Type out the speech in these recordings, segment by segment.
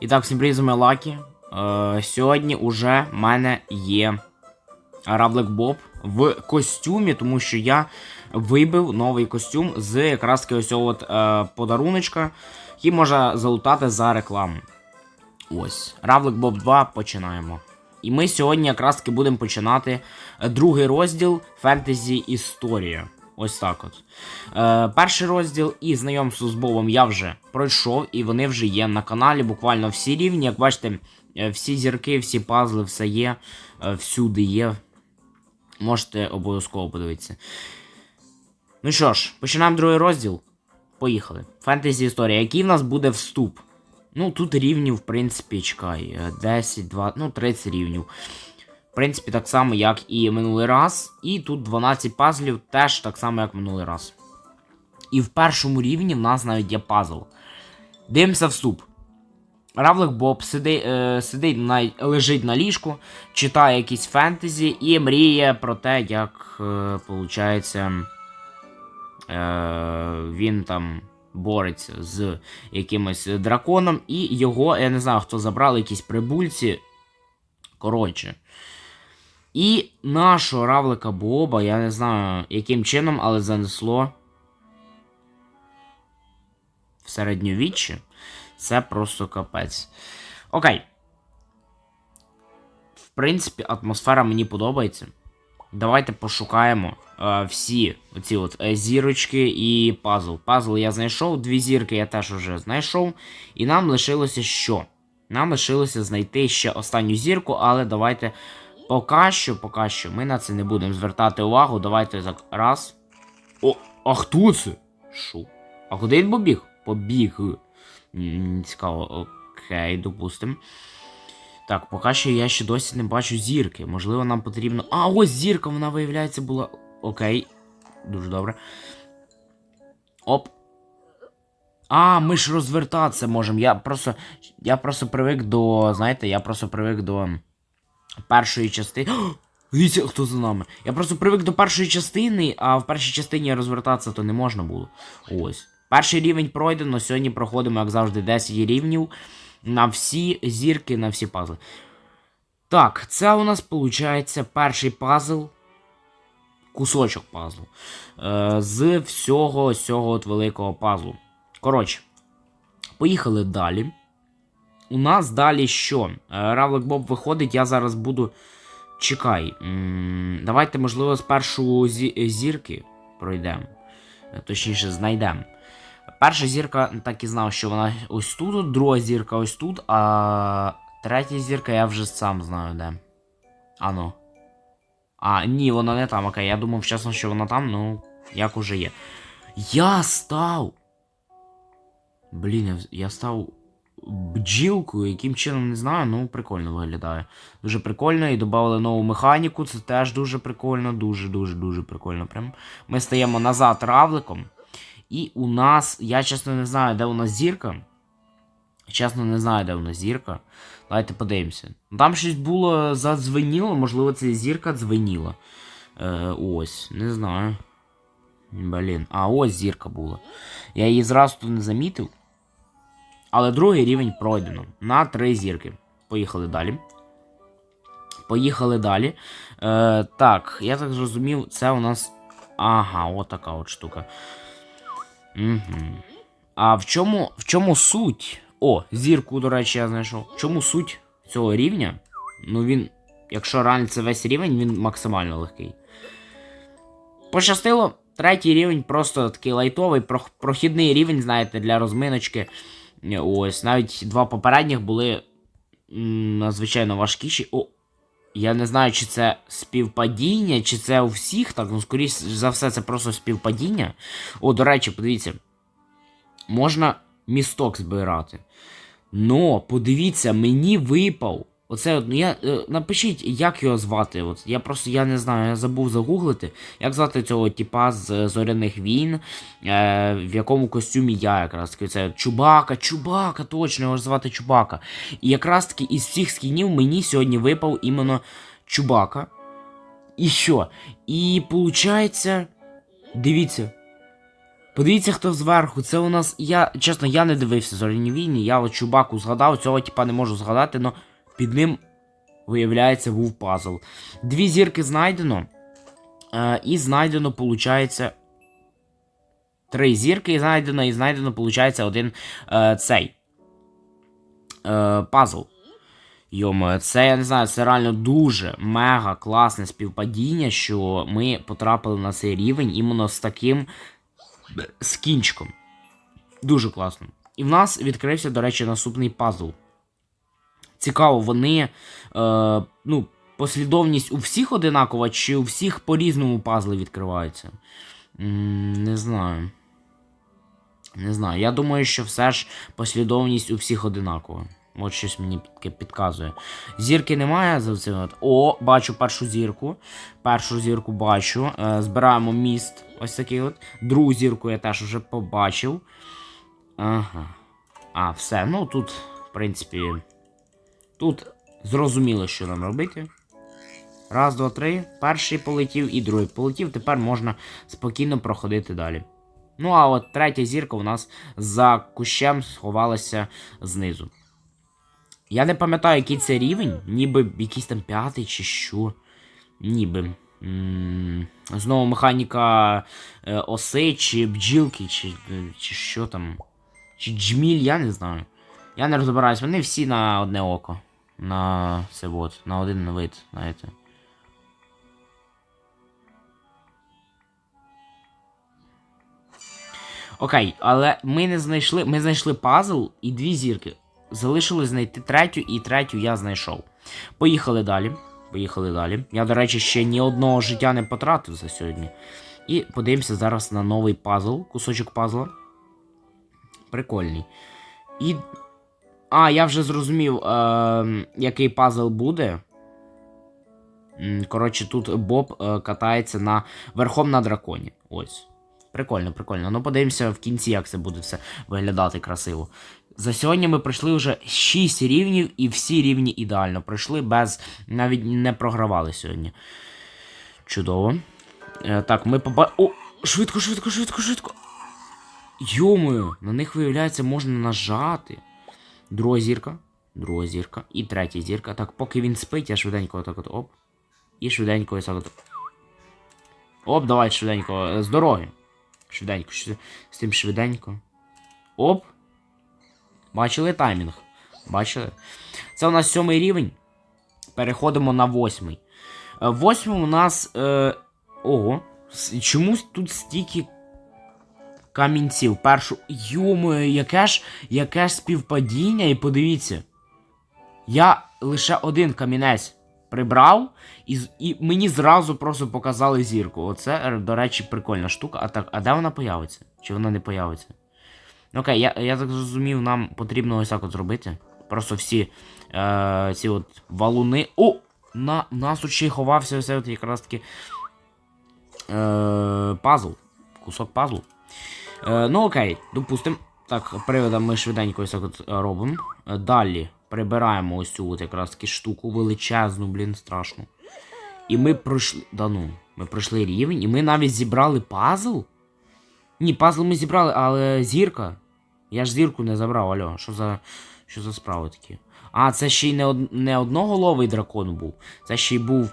І так, всім привіт, з вами Лакі. Е, сьогодні уже в мене є Равлик Боб в костюмі, тому що я вибив новий костюм з якраз таки ось от, е, подаруночка, який можна залутати за рекламу. Ось. Равлик Боб 2 починаємо. І ми сьогодні якраз таки будемо починати другий розділ Фентезі Історія. Ось так от. Е, перший розділ і знайомство з Бобом я вже пройшов, і вони вже є на каналі. Буквально всі рівні. Як бачите, е, всі зірки, всі пазли, все є, е, всюди є. Можете обов'язково подивитися. Ну що ж, починаємо другий розділ. Поїхали. Фентезі історія. Який в нас буде вступ? Ну, тут рівнів, в принципі, чекай. е, 10, 20, ну, 30 рівнів. Принципі, так само, як і минулий раз. І тут 12 пазлів теж так само, як минулий раз. І в першому рівні в нас навіть є пазл. Дивимося вступ. Равлик Боб сиди, е, сидить на, лежить на ліжку, читає якісь фентезі і мріє про те, як е, получається, е, він там бореться з якимось драконом, і його, я не знаю, хто забрали якісь прибульці. Коротше. І нашого равлика Боба, я не знаю, яким чином, але занесло в середньовіччя. Це просто капець. Окей. В принципі, атмосфера мені подобається. Давайте пошукаємо е, всі оці от е, зірочки і пазл. Пазл я знайшов, дві зірки я теж вже знайшов. І нам лишилося що? Нам лишилося знайти ще останню зірку, але давайте поки що, поки що ми на це не будемо звертати увагу. Давайте так раз. О, а хто це? Шо? А куди він побіг? Побіг. Цікаво, окей, допустим. Так, поки що я ще досі не бачу зірки. Можливо, нам потрібно. А, ось зірка, вона виявляється була. Окей. Дуже добре. Оп. А, ми ж розвертатися можемо. Я просто. Я просто привик до. Знаєте, я просто привик до першої частини. Дивіться, хто за нами. Я просто привик до першої частини, а в першій частині розвертатися то не можна було. Ось. Перший рівень пройдено. Сьогодні проходимо, як завжди, 10 рівнів. На всі зірки, на всі пазли. Так, це у нас виходить перший пазл. Кусочок пазлу. Е, з всього цього великого пазлу. Коротше, поїхали далі. У нас далі що? Е, Равлик Боб виходить, я зараз буду. Чекай. Давайте, можливо, спершу зі- зірки пройдемо. Е, Точніше, знайдемо. Перша зірка так і знав, що вона ось тут, друга зірка ось тут, а третя зірка я вже сам знаю де. Ано. А, ні, вона не там, окей. Я думав чесно, що вона там, ну, як уже є. Я став. Блін, я став бджілкою, яким чином не знаю, ну прикольно виглядає. Дуже прикольно і додали нову механіку, це теж дуже прикольно, дуже-дуже дуже прикольно. Прям. Ми стаємо назад равликом. І у нас, я чесно не знаю, де у нас зірка. Чесно, не знаю, де у нас зірка. Давайте подивимося. Там щось було задзвеніло, можливо, це зірка дзвеніла. Е, ось, не знаю. Блін, а ось зірка була. Я її зразу не замітив. Але другий рівень пройдено. На три зірки. Поїхали далі. Поїхали далі. Е, так, я так зрозумів, це у нас. Ага, от от штука. Угу. А в чому, в чому суть? О, зірку, до речі, я знайшов. В чому суть цього рівня? Ну він, якщо реально це весь рівень, він максимально легкий. Пощастило, третій рівень просто такий лайтовий, прохідний рівень, знаєте, для розминочки. Ось, навіть два попередніх були надзвичайно важкіші. О, я не знаю, чи це співпадіння, чи це у всіх так. Ну, скоріш за все, це просто співпадіння. О, до речі, подивіться. Можна місток збирати. Но, подивіться, мені випав. Оце, ну я. е, напишіть, як його звати. От, я просто я не знаю, я забув загуглити. Як звати цього типа з зоряних війн, е, в якому костюмі я якраз таки. Це Чубака, Чубака, точно, його звати Чубака. І якраз таки із цих скінів мені сьогодні випав іменно Чубака. І що? І виходить, дивіться. Подивіться, хто зверху. Це у нас. Я, чесно, я не дивився зоряні війни. Я от чубаку згадав, цього типа не можу згадати, але під ним, виявляється, був пазл. Дві зірки знайдено. Е, і знайдено, виходить. Три зірки знайдено, і знайдено, виходить, один е, цей. Е, пазл. Йомо, це я не знаю, це реально дуже мега класне співпадіння, що ми потрапили на цей рівень іменно з таким скінчиком. Дуже класно. І в нас відкрився, до речі, наступний пазл. Цікаво, вони. Е, ну, послідовність у всіх одинакова, чи у всіх по-різному пазли відкриваються? Не знаю. Не знаю. Я думаю, що все ж послідовність у всіх одинакова. От щось мені підказує. Зірки немає за цим. О, бачу першу зірку. Першу зірку бачу. Е, збираємо міст. Ось такий от. Другу зірку я теж вже побачив. Ага. А, все. Ну тут, в принципі. Тут зрозуміло, що нам робити. Раз, два, три. Перший полетів і другий полетів. Тепер можна спокійно проходити далі. Ну, а от третя зірка у нас за кущем сховалася знизу. Я не пам'ятаю, який це рівень, ніби якийсь там п'ятий чи що. Ніби. Знову механіка е, оси, чи бджілки, чи, чи що там. Чи джміль, я не знаю. Я не розбираюсь, вони всі на одне око. На це от, на один вид, знаєте. Окей, але ми не знайшли. Ми знайшли пазл і дві зірки. Залишилось знайти третю, і третю я знайшов. Поїхали далі. Поїхали далі. Я, до речі, ще ні одного життя не потратив за сьогодні. І подивимося зараз на новий пазл, кусочок пазла. Прикольний. І. А, я вже зрозумів, е, який пазл буде. Коротше, тут Боб е, катається на верхом на драконі. Ось. Прикольно, прикольно. Ну, подивимося в кінці, як це буде все виглядати красиво. За сьогодні ми пройшли вже 6 рівнів, і всі рівні ідеально пройшли, без навіть не програвали сьогодні. Чудово. Е, так, ми поба. О! Швидко, швидко, швидко, швидко. Йомою, на них виявляється, можна нажати. Друга зірка. Друга зірка. І третя зірка. Так, поки він спить, я швиденько отак от оп. І швиденько ось так от. Оп, давай швиденько. е, З дороги. Швиденько, швид- з тим швиденько. Оп. Бачили таймінг? Бачили? Це у нас сьомий рівень. Переходимо на восьмий. Е, Восьмий у нас. Е... Ого. Чомусь тут стільки камінців. Першу. Йомою, яке ж, яке ж співпадіння, і подивіться. Я лише один камінець прибрав, і, і мені зразу просто показали зірку. Оце, е, до речі, прикольна штука. А так, а де вона появиться? Чи вона не появиться? Окей, я, я так зрозумів, нам потрібно ось так от зробити. Просто всі е, ці от валуни. О! На нас ще ховався ось от якраз таки е, пазл. Кусок пазлу. Е, ну окей, допустим. Так, приводом ми швиденько ось так от е, робимо. Е, Далі прибираємо ось цю от якраз таки штуку величезну, блін, страшну. І ми пройшли. Да ну, ми пройшли рівень, і ми навіть зібрали пазл. Ні, пазл ми зібрали, але зірка. Я ж зірку не забрав, алло. Що за. Що за справи такі? А, це ще й не, од... не одноголовий дракон був. Це ще й був.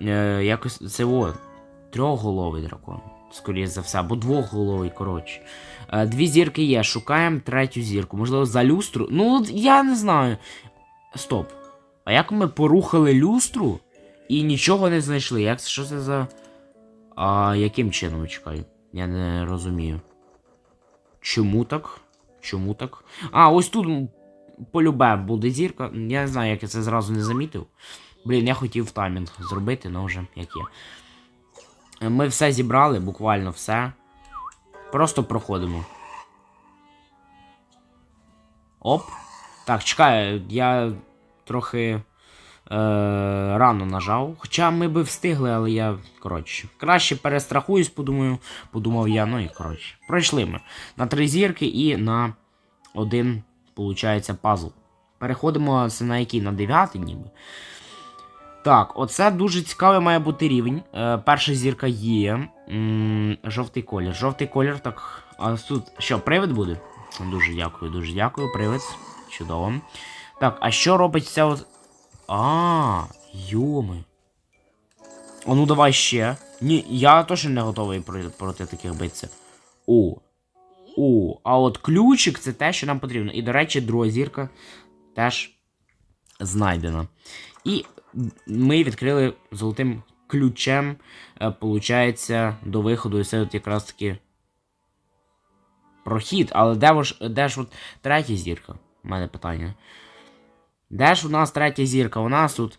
Е, якось. Це о. Трьохголовий дракон. Скоріше за все, або двохголовий, коротше. Е, дві зірки є. Шукаємо третю зірку. Можливо, за люстру. Ну, я не знаю. Стоп. А як ми порухали люстру і нічого не знайшли? Як що це за. А яким чином чекаю? Я не розумію. Чому так? Чому так? А, ось тут полюбе буде зірка. Я не знаю, як я це зразу не замітив. Блін, я хотів таймінг зробити, але вже як є. Ми все зібрали, буквально все. Просто проходимо. Оп. Так, чекай, я трохи е, рано нажав. Хоча ми би встигли, але я. Коротше. Краще перестрахуюсь, подумаю, подумав я, ну і коротше. Пройшли ми на три зірки і на один, виходить, пазл. Переходимо це на який? На дев'ятий ніби. Так, оце дуже цікавий має бути рівень. Е, перша зірка є. М, жовтий колір. Жовтий колір, так. А тут що, привид буде? Дуже дякую, дуже дякую, привид. Чудово. Так, а що робить ця от. А, йоми. А ну давай ще. Ні, я точно не готовий проти таких битися. О. О, а от ключик це те, що нам потрібно. І, до речі, друга зірка теж знайдена. І ми відкрили золотим ключем, е, получається, до виходу. І це от якраз таки прохід. Але де ж, де ж от третя зірка? У мене питання. Де ж у нас третя зірка? У нас тут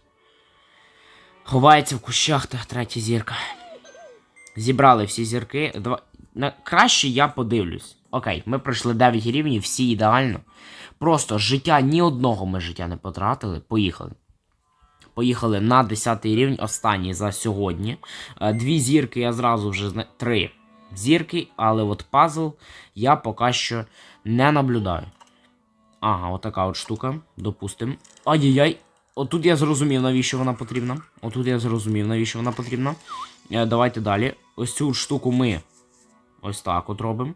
ховається в кущах та третя зірка. Зібрали всі зірки. Два... На... Краще я подивлюсь. Окей, ми пройшли 9 рівнів, всі ідеально. Просто життя ні одного ми життя не потратили. Поїхали. Поїхали на 10 рівень, останній за сьогодні. Е, Дві зірки я зразу вже зна... Три зірки, але от пазл я поки що не наблюдаю. Ага, отака от штука. Допустим. Ай-яй-яй. Отут я зрозумів, навіщо вона потрібна. Отут я зрозумів, навіщо вона потрібна. Е, давайте далі. Ось цю штуку ми ось так от робимо.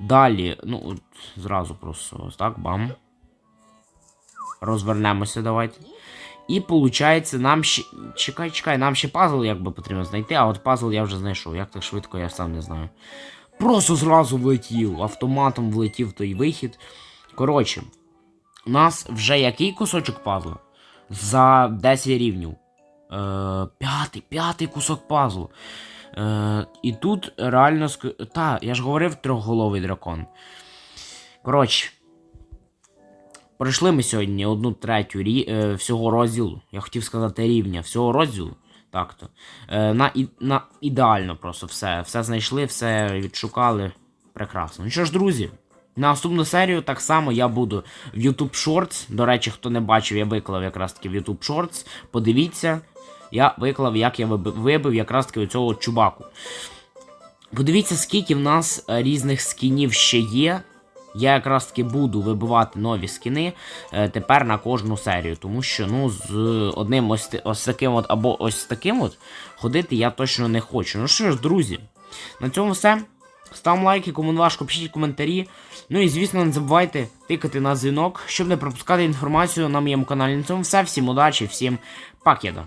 Далі, ну, от, зразу просто ось так, бам. Розвернемося, давайте. І виходить, нам ще. Чекай, чекай, нам ще пазл якби потрібно знайти, а от пазл я вже знайшов. Як так швидко, я сам не знаю. Просто зразу влетів, автоматом влетів той вихід. Коротше, у нас вже який кусочок пазла? За 10 рівнів. Е, п'ятий, п'ятий кусок пазлу. Е, і тут реально Та, я ж говорив трьохголовий дракон. Коротше. Пройшли ми сьогодні одну третю рі... е, всього розділу. Я хотів сказати рівня, всього розділу. Так то. Е, на, і... на ідеально просто все. Все знайшли, все відшукали. Прекрасно. Ну що ж, друзі, на наступну серію так само я буду в YouTube Shorts. До речі, хто не бачив, я виклав якраз таки в YouTube Shorts. Подивіться, я виклав, як я вибив, якраз таки цього чубаку. Подивіться, скільки в нас різних скінів ще є. Я якраз таки буду вибивати нові скіни е, тепер на кожну серію, тому що ну з одним ось, ось таким от або ось таким от ходити я точно не хочу. Ну що ж, друзі, на цьому все. Ставимо лайки, кому не важко, пишіть коментарі. Ну і звісно, не забувайте тикати на дзвінок, щоб не пропускати інформацію на моєму каналі. На цьому все. Всім удачі, всім пакеда.